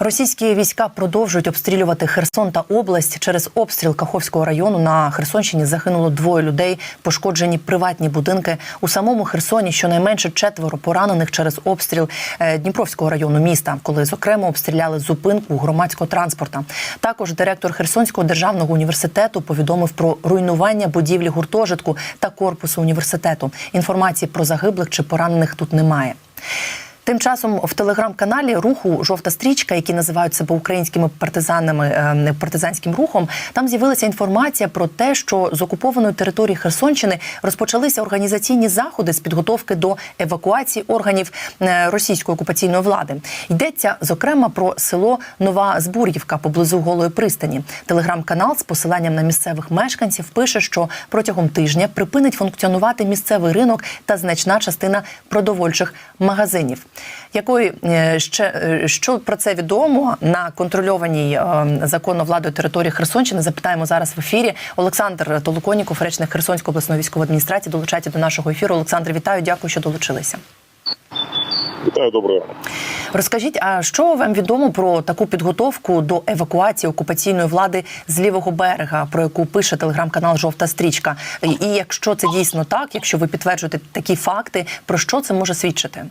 Російські війська продовжують обстрілювати Херсон та область. Через обстріл Каховського району на Херсонщині загинуло двоє людей. Пошкоджені приватні будинки у самому Херсоні. Щонайменше четверо поранених через обстріл е, Дніпровського району міста, коли зокрема обстріляли зупинку громадського транспорта. Також директор Херсонського державного університету повідомив про руйнування будівлі гуртожитку та корпусу університету. Інформації про загиблих чи поранених тут немає. Тим часом в телеграм-каналі руху Жовта стрічка, які називають себе українськими партизанами е, партизанським рухом, там з'явилася інформація про те, що з окупованої території Херсонщини розпочалися організаційні заходи з підготовки до евакуації органів е, російської окупаційної влади. Йдеться зокрема про село Нова Збур'ївка поблизу Голої пристані. Телеграм-канал з посиланням на місцевих мешканців пише, що протягом тижня припинить функціонувати місцевий ринок та значна частина продовольчих магазинів. Якої е, ще е, що про це відомо на контрольованій е, законно владою території Херсонщини? Запитаємо зараз в ефірі. Олександр Толоконіков, речник Херсонської обласної військової адміністрації, долучається до нашого ефіру. Олександр, вітаю, дякую, що долучилися. Вітаю, доброго. Розкажіть, а що вам відомо про таку підготовку до евакуації окупаційної влади з лівого берега, про яку пише телеграм-канал Жовта стрічка? І і якщо це дійсно так, якщо ви підтверджуєте такі факти, про що це може свідчити?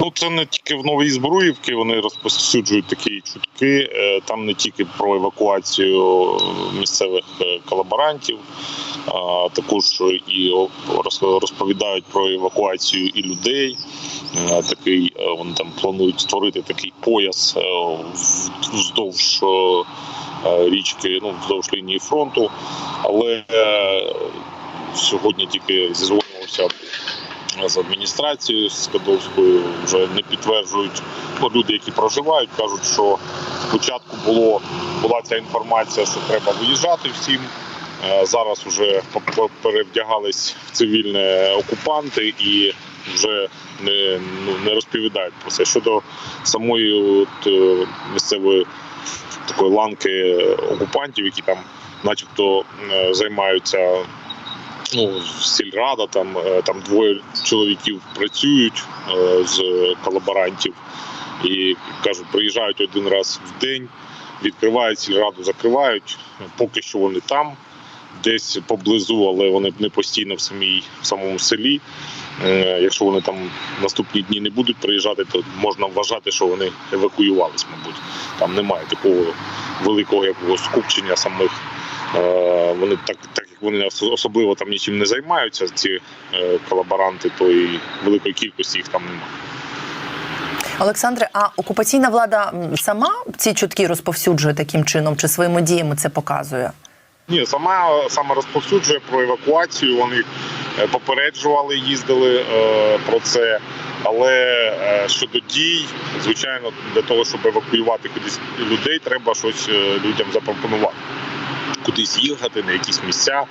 Ну це не тільки в Новій Збруївці, вони розповсюджують такі чутки. Е, Там не тільки про евакуацію місцевих е, колаборантів, а також і роз- розповідають про евакуацію і людей. Е, Такий вони там планують створити такий пояс вздовж річки, ну вздовж лінії фронту. Але сьогодні тільки зізвонювався з адміністрацією з Кадовською вже не підтверджують ну, люди, які проживають, кажуть, що спочатку було була ця інформація, що треба виїжджати всім. Е, Зараз вже перевдягались в цивільне окупанти і вже не, ну, не розповідають про це. Щодо самої от, е, місцевої такої ланки окупантів, які там, начебто, е, займаються ну, сільрада, там, е, там двоє чоловіків працюють е, з колаборантів і кажуть, приїжджають один раз в день, відкривають сільраду, закривають. Поки що вони там, десь поблизу, але вони не постійно в самій в самому селі. Е, Якщо вони там наступні дні не будуть приїжджати, то можна вважати, що вони евакуювались, мабуть. Там немає такого великого якогось скупчення самих. Вони так, так вони особливо там нічим не займаються, ці е, колаборанти, то і великої кількості їх там немає. Олександре, а окупаційна влада сама ці чутки розповсюджує таким чином, чи своїми діями це показує? Ні, сама саме розповсюджує про евакуацію. Вони е, попереджували, їздили е, про це. Але е, щодо дій, звичайно, для того, щоб евакуювати кудись людей, треба щось е, людям запропонувати. Кудись їхати, на якісь місця,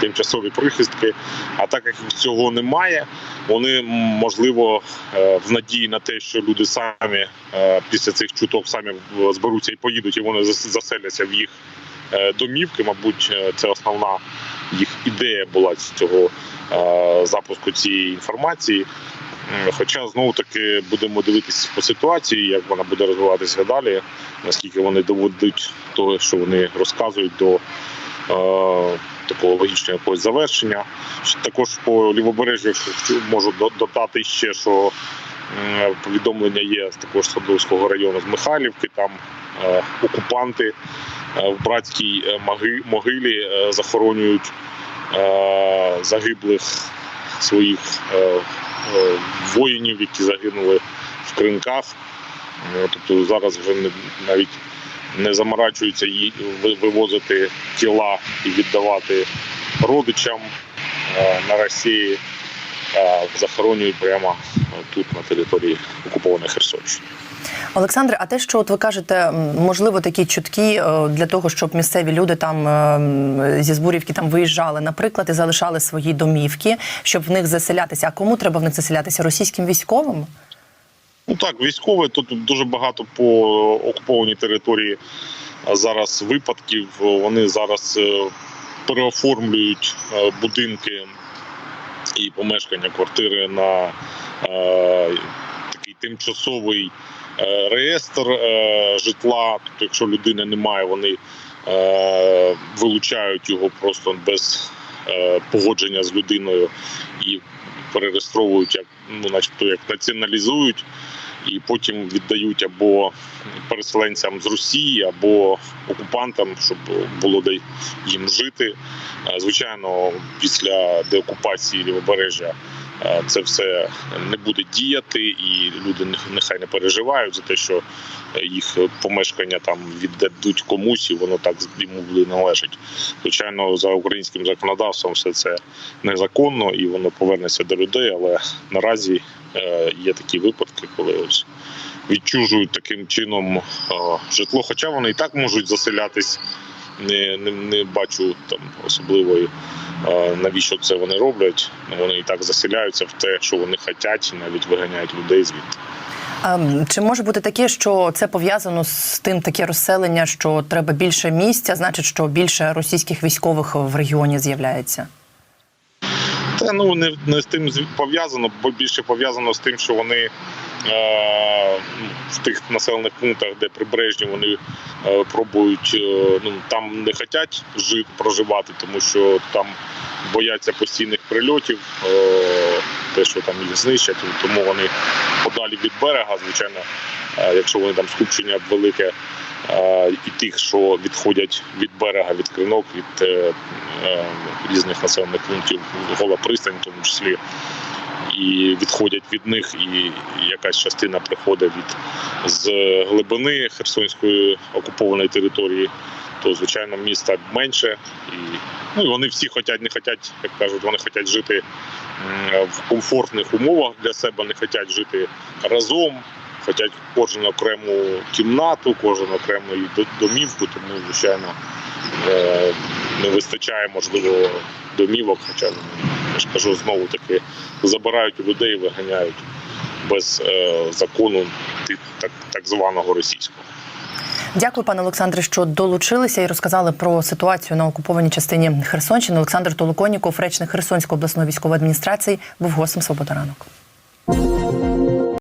тимчасові прихистки. А так як цього немає, вони можливо е, в надії на те, що люди самі е, після цих чуток самі зберуться і поїдуть, і вони заселяться в їх е, домівки. Мабуть, це основна їх ідея була з цього запуску цієї інформації. М, Хоча знову таки будемо дивитися по ситуації, як вона буде розвиватися далі, наскільки вони доведуть того, що вони розказують до е, такого логічного якогось завершення. Також по лівобережжю можу додати ще, що повідомлення є з також Садовського району з Михайлівки. Там е, окупанти е, в братській е, могилі е, захоронюють е, загиблих своїх е, е, воїнів, які загинули в кринках. Е, Тобто зараз вже навіть не заморачуються її вивозити тіла і віддавати родичам е, на Росії, а захоронюють прямо тут, на території окупованої Херсонщини. Олександре, а те, що от ви кажете, можливо, такі чутки е, для того, щоб місцеві люди там е, зі збурівки там виїжджали, наприклад, і залишали свої домівки, щоб в них заселятися. А кому треба в них заселятися? Російським військовим? Ну так, військові тут дуже багато по окупованій території зараз випадків. Вони зараз е, переоформлюють будинки і помешкання квартири на е, такий тимчасовий реєстр е, житла. Тобто, якщо людини немає, вони е, вилучають його просто без е, погодження з людиною і перереєстровують як ну, начебто як націоналізують, і потім віддають або переселенцям з Росії, або окупантам, щоб було де їм жити. Е, Звичайно, після деокупації лівобережжя е, це все не буде діяти, і люди нехай не переживають за те, що їх помешкання там віддадуть комусь, і воно так йому буде належить. Звичайно, за українським законодавством все це незаконно і воно повернеться до людей. Але наразі е, є такі випадки, коли ось відчужують таким чином е, житло. Хоча вони і так можуть заселятись. Не, не, не бачу там особливої навіщо це вони роблять. Вони і так заселяються в те, що вони хочуть, і навіть виганяють людей звідти. Ем, Чи може бути таке, що це пов'язано з тим таке розселення, що треба більше місця, значить, що більше російських військових в регіоні з'являється? Та ну не, не з тим пов'язано, бо більше пов'язано з тим, що вони ну, в тих населених пунктах, де прибережні, вони е, пробують е, ну там не хочуть жити, проживати, тому що там бояться постійних прильотів, е, те, що там їх знищать, тому вони подалі від берега, звичайно, якщо вони там скупчення велике. І тих, що відходять від берега, від кринок, від е, е, різних населених пунктів, гола пристань, в тому числі, і відходять від них, і якась частина приходить від з глибини Херсонської окупованої території, то звичайно міста менше, і ну і вони всі хочуть, не хочуть, як кажуть, вони хочуть жити в комфортних умовах для себе, не хочуть жити разом. Хочуть кожен окрему кімнату, кожен окрему домівку, тому звичайно е, не вистачає можливо домівок, хоча кажу знову таки забирають людей, виганяють без е, закону так, так званого російського. Дякую, пане Олександре, що долучилися і розказали про ситуацію на окупованій частині Херсонщини. Олександр Толоконіков, речник Херсонської обласної військової адміністрації, був гостем «Свобода ранок».